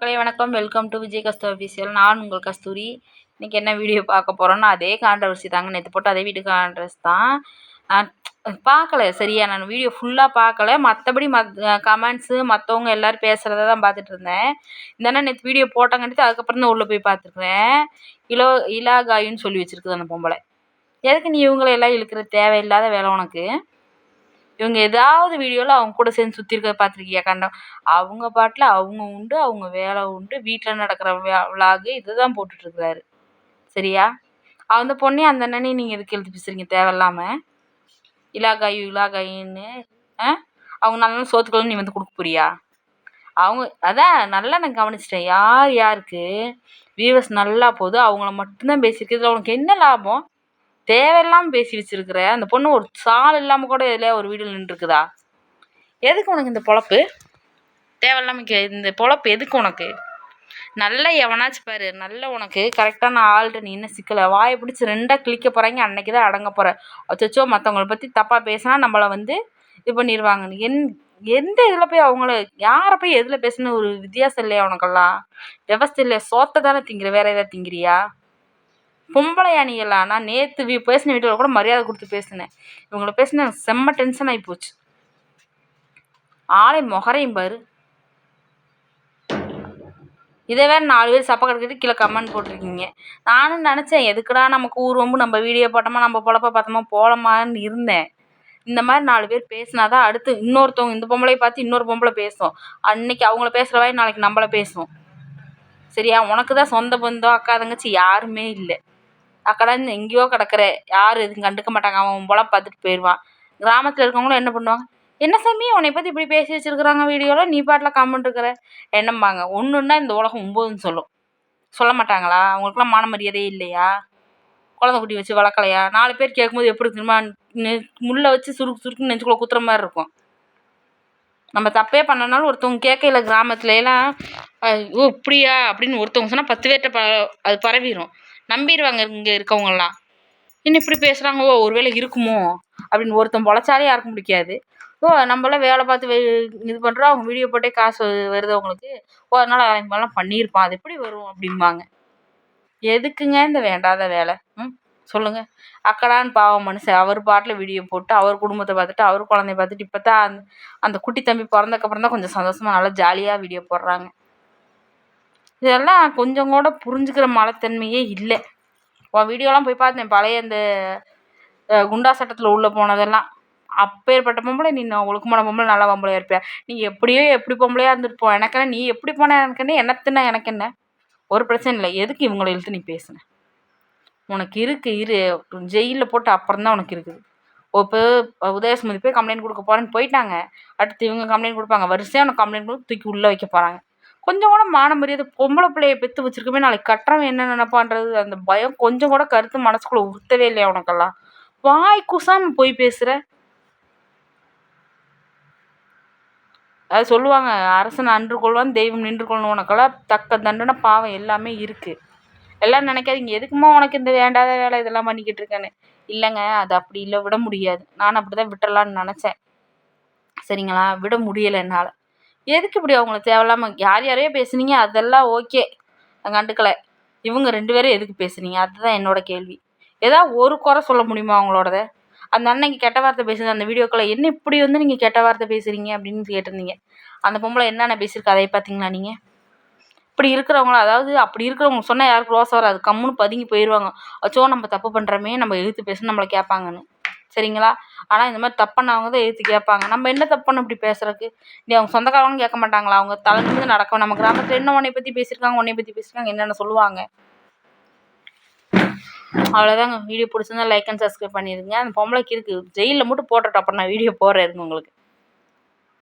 மக்களே வணக்கம். Welcome to Vijay Kasthur official நான் உங்கள் கஸ்தூரி. இன்றைக்கி என்ன வீடியோ பார்க்க போகிறோன்னா அதே கான்ட்ரவர்சி தாங்க. நேற்று போட்டு அதே வீட்டு கான்ட்ரஸ் தான். பார்க்கல. சரியா? நான் வீடியோ ஃபுல்லாக பார்க்கல. மற்றபடி மத் கமெண்ட்ஸு மற்றவங்க எல்லோரும் பேசுகிறத தான் பார்த்துட்டு இருந்தேன். இந்த நேற்று வீடியோ போட்டாங்கன்ட்டு அதுக்கப்புறம் தான் உள்ளே போய் பார்த்துருக்குறேன். இலோ இலாகாயுன்னு சொல்லி வச்சுருக்குது அந்த பொம்பளை. எதுக்கு நீ இவங்களை எல்லாம் இழுக்கிற தேவையில்லாத வேலை உனக்கு? இவங்க ஏதாவது வீடியோவில் அவங்க கூட சேர்ந்து சுற்றிருக்க பார்த்துருக்கியா கண்டம்? அவங்க பாட்டில் அவங்க உண்டு அவங்க வேலை உண்டு வீட்டில் நடக்கிற விலாகு இதை தான் போட்டுட்ருக்குறாரு. சரியா? அந்த பொண்ணையும் அந்த அண்ணனையும் நீங்கள் எதுக்கு எழுதி பேசுகிறீங்க தேவையில்லாமல் இலாகாயு இலாகாயின்னு ஆ? அவங்க நல்லா சோத்துக்களும் நீ வந்து கொடுக்க போறியா? அவங்க அதான் நல்லா நான் கவனிச்சிட்டேன். யார் யாருக்கு? வியூவர்ஸ் நல்லா போகுதோ அவங்கள மட்டும்தான் பேசியிருக்கு. இதில் உனக்கு என்ன லாபம்? தேவையில்லாமல் பேசி வச்சிருக்கிற அந்த பொண்ணு ஒரு சால் இல்லாமல் கூட இதில் ஒரு வீடியோ நின்றுருக்குதா? எதுக்கு உனக்கு இந்த பொழப்பு? தேவையில்லாமல் இந்த பொழப்பு எதுக்கு உனக்கு? நல்ல எவனாச்சும் பாரு நல்ல உனக்கு. கரெக்டான ஆள்கிட்ட நீ இன்னும் சிக்கலை. வாயை பிடிச்சி ரெண்டாக கிளிக்க போகிறாங்க அன்னைக்கு தான் அடங்க போகிற அச்சோ மற்றவங்கள பற்றி தப்பாக பேசினா நம்மளை வந்து இது பண்ணிடுவாங்க என் எந்த இதில் போய் அவங்கள யாரை போய் எதில் பேசுன்னு ஒரு வித்தியாசம் இல்லையா உனக்கெல்லாம்? விவஸ்தை இல்லையா? சோத்தை தானே திங்கிற வேறு எதாவது திங்கிறியா? பொம்பளையா அணியெல்லாம் நான் நேற்று வீ பேசின வீட்டில் கூட மரியாதை கொடுத்து பேசினேன். இவங்கள பேசின செம்ம டென்ஷன் ஆகி போச்சு. ஆளை மொகரையும் பாரு. இதை வேறு நாலு பேர் சப்பா கிடக்கிட்டு கீழே கமெண்ட் போட்டிருக்கீங்க. நானும் நினச்சேன் எதுக்குடா நமக்கு ஊர்வம்பு நம்ம வீடியோ போட்டோமா நம்ம பொழப்ப பார்த்தோமா போகலாமான்னு இருந்தேன். இந்த மாதிரி நாலு பேர் பேசினா தான் அடுத்து இன்னொருத்தவங்க இந்த பொம்பளையை பார்த்து இன்னொரு பொம்பளை பேசும். அன்னைக்கு அவங்கள பேசுகிறவாய் நாளைக்கு நம்மளை பேசும். சரியா? உனக்கு தான் சொந்த பந்தம் அக்கா தங்கச்சி யாருமே இல்லை. அக்கடான்னு எங்கேயோ கிடக்குற. யாரும் எதுவும் கண்டுக்க மாட்டாங்க. அவன் போல பார்த்துட்டு போயிடுவான் கிராமத்தில் இருக்கவங்களும் என்ன பண்ணுவாங்க? என்ன சாமி? உன்னை பற்றி இப்படி பேசி வச்சுருக்குறாங்க வீடியோவில் நீ பாட்டில் காமெண்ட் இருக்கிற என்னம்பாங்க. ஒன்றுன்னா இந்த உலகம் ஒம்போதுன்னு சொல்லும். சொல்ல மாட்டாங்களா? அவங்களுக்குலாம் மான மரியாதையே இல்லையா? குழந்த குட்டி வச்சு வளர்க்கலையா? நாலு பேர் கேட்கும்போது எப்படி திரும்ப முள்ளை வச்சு சுருக்கு சுருக்குன்னு நெஞ்சுக்குள்ளே குத்துற மாதிரி இருக்கும். நம்ம தப்பே பண்ணனாலும் ஒருத்தவங்க கேட்கல கிராமத்துலலாம் ஓ இப்படியா? அப்படின்னு ஒருத்தவங்க சொன்னால் பத்து பேர்கிட்ட ப அது பரவிடும் நம்பிடுவாங்க இங்கே இருக்கவங்கெல்லாம். என்ன இப்படி பேசுகிறாங்க ஓ ஒரு வேளை இருக்குமோ? அப்படின்னு ஒருத்தன் பொழைச்சாலே யாருக்கும் பிடிக்காது. ஓ நம்மளாம் வேலை பார்த்து இது பண்ணுறோம் அவங்க வீடியோ போட்டே காசு வருது அவங்களுக்கு. ஓ அதனால் அவன் மாதிரிலாம் பண்ணியிருப்பான். அது எப்படி வரும் அப்படிம்பாங்க. எதுக்குங்க இந்த வேண்டாத வேலை? ம் சொல்லுங்கள் அக்கடான்னு பாவம் மனுஷன். அவர் பாட்டில் வீடியோ போட்டு அவர் குடும்பத்தை பார்த்துட்டு அவர் குழந்தைய பார்த்துட்டு இப்போ தான் அந்த அந்த குட்டி தம்பி பிறந்தக்கப்புறம் தான் கொஞ்சம் சந்தோஷமாக நல்லா ஜாலியாக வீடியோ போடுறாங்க. இதெல்லாம் கொஞ்சம் கூட புரிஞ்சுக்கிற மனத்தன்மையே இல்லை. உன் வீடியோலாம் போய் பார்த்தேன். பழைய இந்த குண்டா சட்டத்தில் உள்ளே போனதெல்லாம். அப்பேற்பட்ட பொம்பளை நீ ஒழுக்கமான பொம்பளை நல்லா பொம்பளையாக இருப்பியா? நீ எப்படியோ எப்படி பொம்பளையாக இருந்துருப்போம். போ எனக்கு என்ன நீ எப்படி போன எனக்கு என்ன எனக்கு என்ன ஒரு பிரச்சனை இல்லை. எதுக்கு இவங்களை இழுத்து நீ பேசுன? உனக்கு இருக்கு இரு. ஜெயிலில் போட்டு அப்புறம் தான் உனக்கு இருக்குது. இப்போ உதயசுமதி போய் கம்ப்ளைண்ட் கொடுக்க போகிறேன்னு போயிட்டாங்க. அடுத்து இவங்க கம்ப்ளைண்ட் கொடுப்பாங்க. வரிசையாக உனக்கு கம்ப்ளைண்ட் கொடுத்து தூக்கி உள்ளே வைக்க போகிறாங்க கொஞ்சம் கூட மான மரியாதை பொம்பளை பிள்ளைய பெற்று வச்சிருக்கவே நாளைக்கு கட்டுறவன் என்ன நினைப்பான்றது அந்த பயம் கொஞ்சம் கூட கருத்து மனசுக்குள்ளே உறுத்தவே இல்லையா உனக்கெல்லாம்? வாய் குசாம போய் பேசுகிற அது சொல்லுவாங்க அரசன் அன்று கொள்வான் தெய்வம் நின்று கொள்ளணும் உனக்கெல்லாம் தக்க தண்டனை பாவம் எல்லாமே இருக்குது எல்லாம் நினைக்காதீங்க. எதுக்குமா உனக்கு இந்த வேண்டாத வேலை இதெல்லாம் பண்ணிக்கிட்டு இருக்கேன்னு? இல்லைங்க அது அப்படி இல்லை விட முடியாது. நான் அப்படி தான் விட்டுறலான்னு நினச்சேன். சரிங்களா? விட முடியலை என்னால். எதுக்கு இப்படி அவங்கள தேவையில்லாமல் யார் யாரையோ பேசுனீங்க? அதெல்லாம் ஓகே. கண்டுக்கலை. இவங்க ரெண்டு பேரும் எதுக்கு பேசுனீங்க? அதுதான் என்னோடய கேள்வி. ஏதாவது ஒரு குறை சொல்ல முடியுமா அவங்களோடத? அந்த அன்னைக்கு கெட்ட வார்த்தை பேசுது. அந்த வீடியோக்களை என்ன இப்படி வந்து நீங்கள் கெட்ட வார்த்தை பேசுகிறீங்க அப்படின்னு கேட்டிருந்தீங்க. அந்த பொம்பளை என்னென்ன பேசியிருக்கு அதை பார்த்தீங்களா நீங்கள் இப்படி இருக்கிறவங்கள அதாவது அப்படி இருக்கிறவங்க சொன்னால் யாருக்கும் ரோசை வராது. கம்முன்னு பதுங்கி போயிடுவாங்க அச்சோ நம்ம தப்பு பண்ணுறோமே நம்ம எதிர்த்து பேச நம்மளை கேட்பாங்கன்னு. சரிங்களா? ஆனால் இந்த மாதிரி தப்பு தான் எதிர்த்து கேட்பாங்க. நம்ம என்ன தப்புன்னு இப்படி பேசுறதுக்கு? நீ அவங்க சொந்தக்காரங்களும் கேட்க மாட்டாங்களா? அவங்க தலை நடக்கும். நம்ம கிராமத்தில் என்ன உன்னை பற்றி பேசியிருக்காங்க உன்னை பற்றி பேசியிருக்காங்க என்னென்ன சொல்லுவாங்க? அவ்வளோதாங்க வீடியோ பிடிச்சிருந்தா லைக் அண்ட் சப்ஸ்கிரைப் பண்ணிடுங்க அந்த பொம்பளைக்கு இருக்குது ஜெயிலில் மட்டும் போட்டுட்டோம் அப்புறம் நான் வீடியோ போடுறேன் உங்களுக்கு.